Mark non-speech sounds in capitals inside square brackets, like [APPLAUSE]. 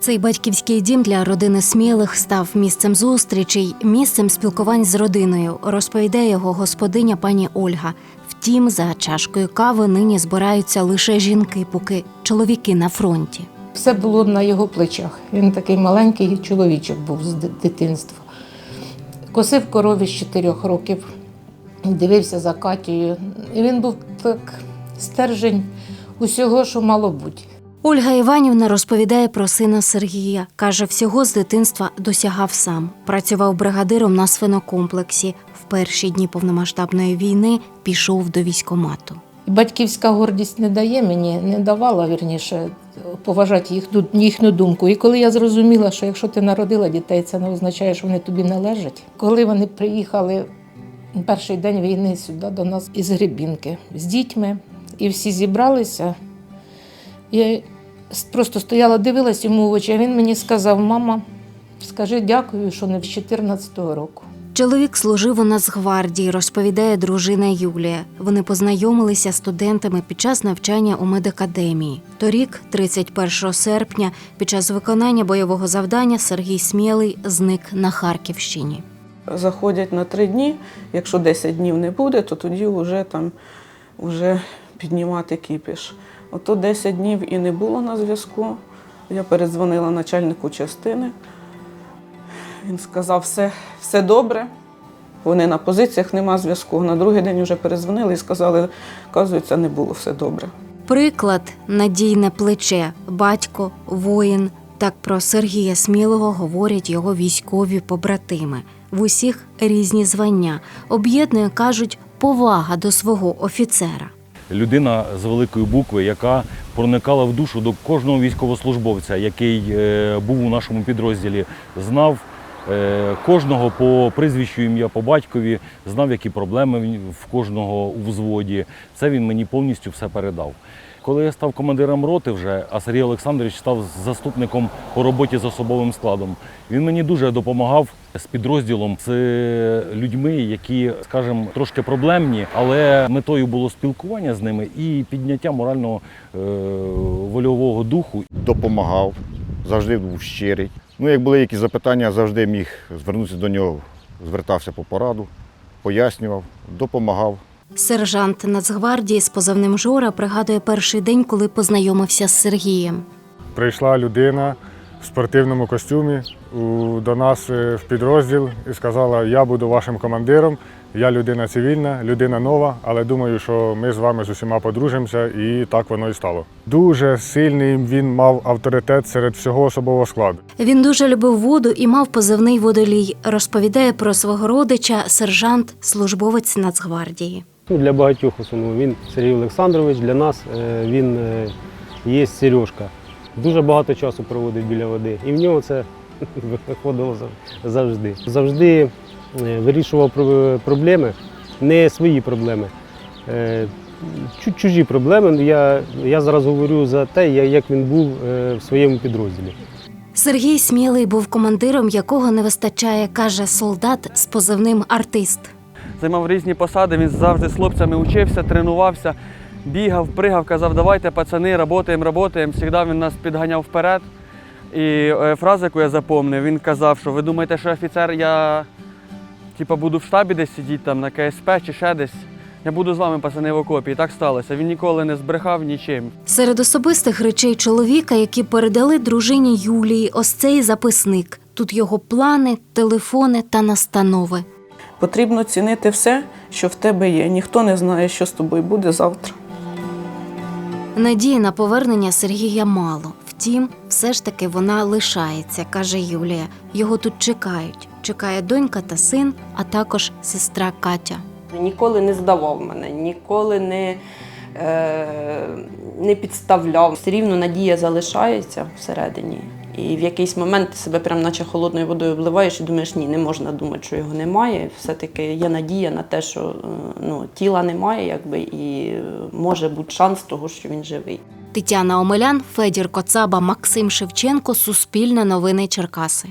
Цей батьківський дім для родини смілих став місцем зустрічей, місцем спілкувань з родиною, розповідає його господиня пані Ольга. Втім, за чашкою кави нині збираються лише жінки, поки чоловіки на фронті. Все було на його плечах. Він такий маленький чоловічок був з дитинства. Косив корові з 4 років, дивився за Катією. І він був так стержень усього, що мало бути. Ольга Іванівна розповідає про сина Сергія. Каже, всього з дитинства досягав сам. Працював бригадиром на свинокомплексі. В перші дні повномасштабної війни пішов до військомату. Батьківська гордість не дає мені, не давала вірніше поважати їх, їхню думку. І коли я зрозуміла, що якщо ти народила дітей, це не означає, що вони тобі належать. Коли вони приїхали перший день війни сюди до нас із Гребінки з дітьми, і всі зібралися, я просто стояла, дивилась йому в очі, а він мені сказав: мама, скажи дякую, що не з 14-го року. Чоловік служив у Нацгвардії, розповідає дружина Юлія. Вони познайомилися з студентами під час навчання у медакадемії. Торік, 31 серпня, під час виконання бойового завдання Сергій Смілий зник на Харківщині. заходять на три дні. Якщо 10 днів не буде, то тоді вже там вже піднімати кіпіш. Ото 10 днів і не було на зв'язку. Я передзвонила начальнику частини. Він сказав, все, все добре. Вони на позиціях нема зв'язку. На другий день вже передзвонили і сказали, оказується, не було все добре. Приклад надійне плече, батько, воїн. Так про Сергія Смілого говорять його військові побратими. В усіх різні звання. Об'єднує, кажуть, повага до свого офіцера. Людина з великої букви, яка проникала в душу до кожного військовослужбовця, який е, був у нашому підрозділі, знав е, кожного по прізвищу ім'я по батькові, знав, які проблеми в- в кожного у взводі. Це він мені повністю все передав. Коли я став командиром роти вже, а Сергій Олександрович став заступником по роботі з особовим складом, він мені дуже допомагав з підрозділом, з людьми, які, скажімо, трошки проблемні, але метою було спілкування з ними і підняття морального е, вольового духу. допомагав, завжди був щирий. Ну, як були якісь запитання, завжди міг звернутися до нього, звертався по пораду, пояснював, допомагав. Сержант Нацгвардії з позивним Жора пригадує перший день, коли познайомився з Сергієм. прийшла людина в спортивному костюмі до нас е, в підрозділ і сказала: Я буду вашим командиром. Я людина цивільна, людина нова, але думаю, що ми з вами з усіма подружимося, і так воно і стало. Дуже сильний він мав авторитет серед всього особового складу. Він дуже любив воду і мав позивний водолій. Розповідає про свого родича сержант, службовець Нацгвардії. Ну, для багатьох основному він Сергій Олександрович, для нас е, він е, є Сережка. Дуже багато часу проводив біля води. І в нього це [LAUGHS] виходило завжди. Завжди е, вирішував проблеми, не свої проблеми. Чужі проблеми. Я, я зараз говорю за те, як він був в своєму підрозділі. Сергій Смілий був командиром, якого не вистачає, каже солдат з позивним артист. Займав різні посади, він завжди з хлопцями учився, тренувався, бігав, пригав, казав, давайте, пацани, работаємо, работаємо. Завжди він нас підганяв вперед. І е, фраза, яку я запомнив, він казав, що ви думаєте, що офіцер, я типа, буду в штабі десь сидіти там на КСП чи ще десь. Я буду з вами, пацани, в окопі. І так сталося. Він ніколи не збрехав нічим. Серед особистих речей чоловіка, які передали дружині Юлії, ось цей записник. Тут його плани, телефони та настанови. Потрібно цінити все, що в тебе є. Ніхто не знає, що з тобою буде завтра. Надії на повернення Сергія мало. Втім, все ж таки вона лишається, каже Юлія. Його тут чекають. Чекає донька та син, а також сестра Катя. Ніколи не здавав мене, ніколи не, е, не підставляв. Все рівно надія залишається всередині. І в якийсь момент ти себе прям наче холодною водою обливаєш і думаєш, ні, не можна думати, що його немає. Все-таки є надія на те, що е, ну, тіла немає, якби, і може бути шанс того, що він живий. Тетяна Омелян, Федір Коцаба, Максим Шевченко, Суспільне новини Черкаси.